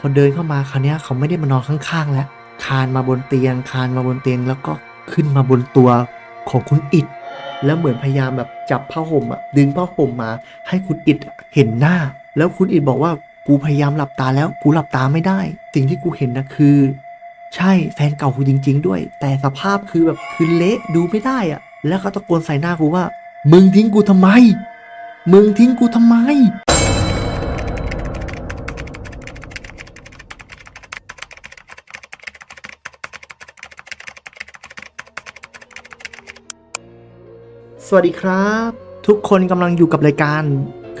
พอเดินเข้ามาคราวนี้เขาไม่ได้มานอนข้างๆ แล้ว คานมาบนเตียง คานมาบนเตียงแล้วก็ขึ้นมาบนตัวของคุณอิดแล้วเหมือนพยายามแบบจับผ้าห่มอะดึงผ้าห่มมา ให้คุณอิดเห็นหน้า แล้วคุณอิดบอกว่ากูพยายามหลับตาแล้วกูหลับตาไม่ได้ สิ่งที่กูเห็นนะคือ ใช่แฟนเก่ากูจริง ๆ ด้วย แต่สภาพคือแบบคือเละดูไม่ได้อะแล้วเขาตะโกนใส่หน้ากูว่า มึงทิ้งกูทำไม มึงทิ้งกูทำไม สวัสดีครับ ทุกคนกำลังอยู่กับรายการ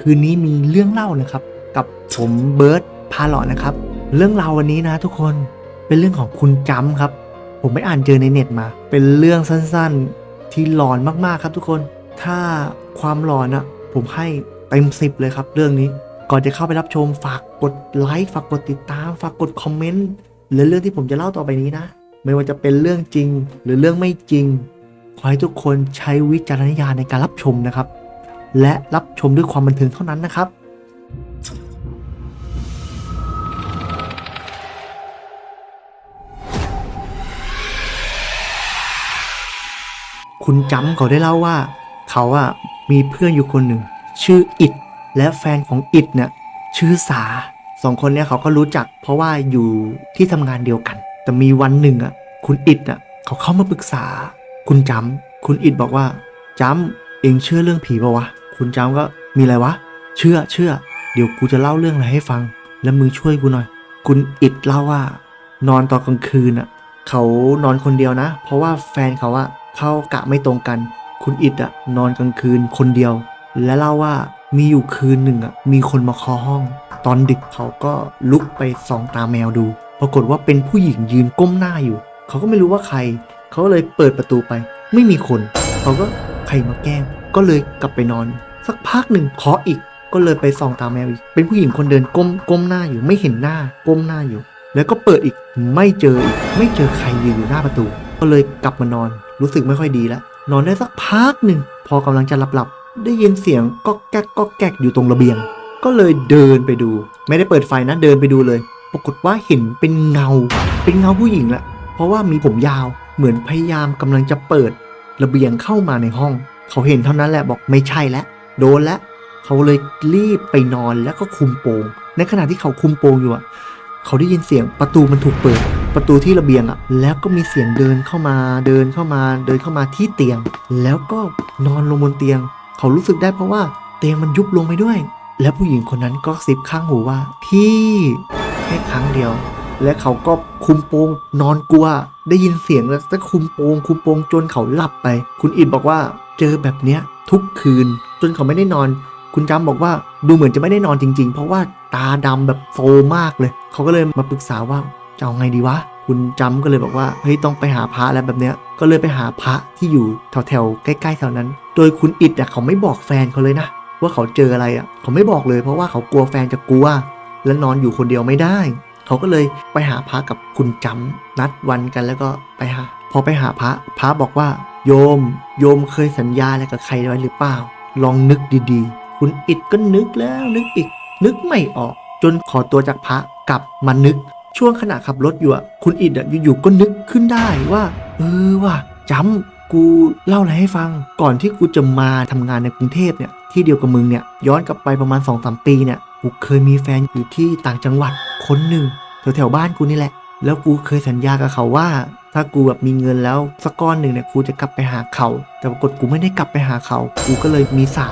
คืนนี้มีเรื่องเล่านะครับ กับผมเบิร์ตพาหลอนนะครับ เรื่องราววันนี้นะ ทุกคนเป็นเรื่องของคุณจำครับ ผมไปอ่านเจอในเน็ตมา เป็นเรื่องสั้นๆที่หลอนมากๆครับ ทุกคน ถ้าความหลอนอะผมให้เต็มสิบเลยครับ เรื่องนี้ก่อนจะเข้าไปรับชมฝากกดไลค์ฝากกดติดตาม ฝากกดคอมเมนต์และเรื่องที่ผมจะเล่าต่อไปนี้นะ ไม่ว่าจะเป็นเรื่องจริงหรือเรื่องไม่จริง ขอให้ทุกคนใช้วิจารณญาณในการรับชมนะครับ และรับชมด้วยความบันเทิงเท่านั้นนะครับคุณจำเขาได้เล่าว่า เขาอะมีเพื่อนอยู่คนหนึ่ง ชื่ออิดและแฟนของอิดเนี่ยชื่อสาสองคนเนี่ยเขาก็รู้จัก เพราะว่าอยู่ที่ทำงานเดียวกัน แต่มีวันหนึ่งอะคุณอิดอะเขาเข้ามาปรึกษา คุณจำคุณอิดบอกว่าจำเองเชื่อเรื่องผีปะวะ คุณจำก็มีอะไรวะ เชื่อเชื่อ เดี๋ยวกูจะเล่าเรื่องอะไรให้ฟัง แล้วมึงช่วยกูหน่อย คุณอิดเล่าว่า นอนตอนกลางคืนอะ เขานอนคนเดียวนะ เพราะว่าแฟนเขาอะเข้ากะไม่ตรงกัน คุณอิดอะนอนกลางคืนคนเดียว และเล่าว่ามีอยู่คืนหนึ่งอะมีคนมาเคาะห้อง ตอนดึกเขาก็ลุกไปส่องตาแมวดู ปรากฏว่าเป็นผู้หญิงยืนก้มหน้าอยู่ เขาก็ไม่รู้ว่าใคร เขาเลยเปิดประตูไป ไม่มีคน เขาก็ใครมาแกล้ง ก็เลยกลับไปนอน สักพักหนึ่งเคาะอีก ก็เลยไปส่องตามแมวอีก เป็นผู้หญิงคนเดินก้มก้มหน้าอยู่ไม่เห็นหน้า ก้มหน้าอยู่ แล้วก็เปิดอีกไม่เจออีกไม่เจอใครยืนอยู่หน้าประตู ก็เลยกลับมานอน รู้สึกไม่ค่อยดีแล้วนอนได้สักพักหนึ่งพอกำลังจะหลับหลับได้ยินเสียงก็แก๊กก็แก๊กอยู่ตรงระเบียง ก็เลยเดินไปดู ไม่ได้เปิดไฟนะเดินไปดูเลย ปรากฏว่าเห็นเป็นเงา เป็นเงาผู้หญิงแหละเพราะว่ามีผมยาว เหมือนพยายามกำลังจะเปิดระเบียงเข้ามาในห้อง เขาเห็นเท่านั้นแหละบอกไม่ใช่แล้วโดนแล้วเขาเลยรีบไปนอนแล้วก็คุมโปง ในขณะที่เขาคุมโปงอยู่อะเขาได้ยินเสียงประตูมันถูกเปิด ประตูที่ระเบียงอะแล้วก็มีเสียงเดินเข้ามาเดินเข้ามาเดินเข้ามาที่เตียง แล้วก็นอนลงบนเตียง เขารู้สึกได้เพราะว่าเตียงมันยุบลงไปด้วย และผู้หญิงคนนั้นก็ซิบข้างหูว่า พี่แค่ครั้งเดียว และเขาก็คุมโปงนอนกลัว ได้ยินเสียงแล้วก็คุมโปงคุมโปงจนเขาหลับไป คุณอิดบอกว่าเจอแบบเนี้ยทุกคืน จนเขาไม่ได้นอน คุณจำบอกว่าดูเหมือนจะไม่ได้นอนจริง ๆ เพราะว่าตาดำแบบโฟมากเลย เขาก็เลยมาปรึกษาว่าจะเอาไงดีวะคุณจำก็เลยบอกว่าเฮ้ยต้องไปหาพระแล้วแบบเนี้ยก็เลยไปหาพระที่อยู่แถวๆใกล้ๆแถวนั้น โดยคุณอิดอะเขาไม่บอกแฟนเขาเลยนะว่าเขาเจออะไรอะเขาไม่บอกเลยเพราะว่าเขากลัวแฟนจะกลัว และนอนอยู่คนเดียวไม่ได้ เขาก็เลยไปหาพระกับคุณจำนัดวันกันแล้วก็ไปหา พอไปหาพระพระบอกว่า โยม โยมเคยสัญญาอะไรกับใครไว้หรือเปล่า ลองนึกดีๆ คุณอิดก็นึกแล้วนึกอีก นึกไม่ออก จนขอตัวจากพระกลับมานึก ช่วงขณะขับรถอยู่อะคุณอิดอะอยู่ๆก็นึกขึ้นได้ว่า เออว่ะจำกูเล่าอะไรให้ฟัง ก่อนที่กูจะมาทำงานในกรุงเทพเนี่ยที่เดียวกับมึงเนี่ยย้อนกลับไปประมาณ2อสปีเนี่ยกูเคยมีแฟนอยู่ที่ต่างจังหวัด คนหนึ่งแถวๆบ้านกูนี่แหละ แล้วกูเคยสัญญากับเขาว่า ถ้ากูแบบมีเงินแล้วสักก้อนหนึ่งเนี่ยกูจะกลับไปหาเขา แต่ปรากฏกูไม่ได้กลับไปหาเขา กูก็เลยมีสา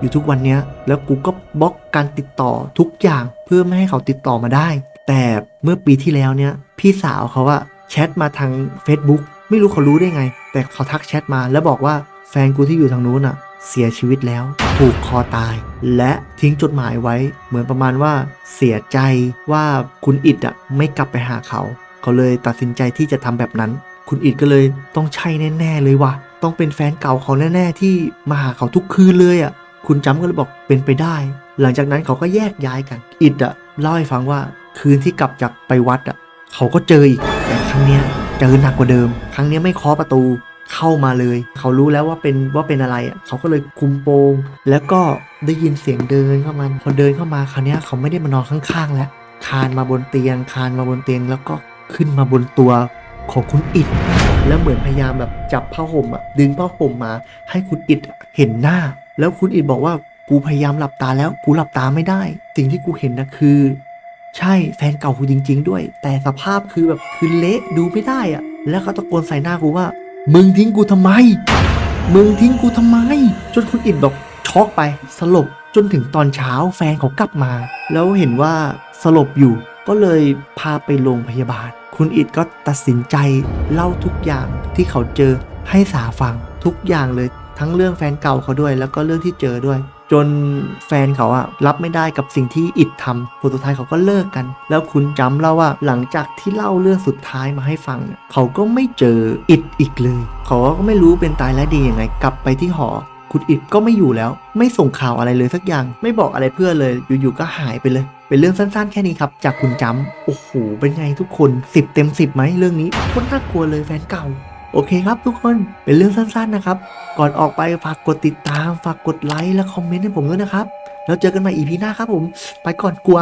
อยู่ทุกวันเนี้ย แล้วกูก็บล็อกการติดต่อทุกอย่างเพื่อไม่ให้เขาติดต่อมาได้ แต่เมื่อปีที่แล้วเนี่ยพี่สาวเขาอะแชทมาทาง Facebook ไม่รู้เขารู้ได้ไง แต่เขาทักแชทมาแล้วบอกว่าแฟนกูที่อยู่ทางนู้นอะเสียชีวิตแล้ว ผูกคอตาย และทิ้งจดหมายไว้ เหมือนประมาณว่าเสียใจว่าคุณอิดอะไม่กลับไปหาเขา เขาเลยตัดสินใจที่จะทำแบบนั้น คุณอิดก็เลยต้องใช่แน่ ๆ เลยว่ะต้องเป็นแฟนเก่าเขาแน่ ๆ ที่มาหาเขาทุกคืนเลยอะ่ะคุณจำก็เลยบอกเป็นไปได้ หลังจากนั้นเขาก็แยกย้ายกัน อิดอะเล่าให้ฟังว่าคืนที่กลับจากไปวัดอะเขาก็เจออีกแต่ครั้งเนี้ยเจอหนักกว่าเดิม ครั้งนี้ไม่เคาะประตู เข้ามาเลย เขารู้แล้วว่าเป็นว่าเป็นอะไรเขาก็เลยคุมโปง แล้วก็ได้ยินเสียงเดินเข้ามาพอเดินเข้ามาคราวนี้เขาไม่ได้มานอนข้างๆ แล้ว คานมาบนเตียง คานมาบนเตียง แล้วก็ขึ้นมาบนตัวของคุณอิดแล้วเหมือนพยายามแบบจับผ้าห่มอะดึงผ้าห่มมา ให้คุณอิดเห็นหน้า แล้วคุณอิดบอกว่ากูพยายามหลับตาแล้วกูหลับตาไม่ได้ สิ่งที่กูเห็นนะคือ ใช่แฟนเก่ากูจริง ๆ ด้วย แต่สภาพคือแบบคือเละดูไม่ได้อะแล้วเขาตะโกนใส่หน้ากูว่า มึงทิ้งกูทำไม มึงทิ้งกูทำไม จนคุณอิดบอกช็อกไปสลบจนถึงตอนเช้าแฟนเขากลับมา แล้วเห็นว่าสลบอยู่ก็เลยพาไปโรงพยาบาล คุณอิดก็ตัดสินใจเล่าทุกอย่างที่เขาเจอให้สาฟังทุกอย่างเลยทั้งเรื่องแฟนเก่าเขาด้วย แล้วก็เรื่องที่เจอด้วย จนแฟนเขาอะรับไม่ได้กับสิ่งที่อิดทำผลสุดท้ายเขาก็เลิกกัน แล้วคุณจำเล่าว่าหลังจากที่เล่าเรื่องสุดท้ายมาให้ฟัง เขาก็ไม่เจออิดอีกเลย เขาก็ไม่รู้เป็นตายและดียังไง กลับไปที่หอ คุณอิดก็ไม่อยู่แล้ว ไม่ส่งข่าวอะไรเลยสักอย่าง ไม่บอกอะไรเพื่อเลย อยู่ๆก็หายไปเลย เป็นเรื่องสั้นๆ แค่นี้ครับ จากคุณจำโอ้โห เป็นไงทุกคน 10 เต็ม 10ไหมเรื่องนี้โคตรน่ากลัวเลยแฟนเก่า โอเคครับทุกคนเป็นเรื่องสั้นๆนะครับ ก่อนออกไปฝากกดติดตาม ฝากกดไลค์และคอมเมนต์ให้ผมด้วยนะครับ แล้วเจอกันใหม่อีพีหน้าครับผม ไปก่อนกลัว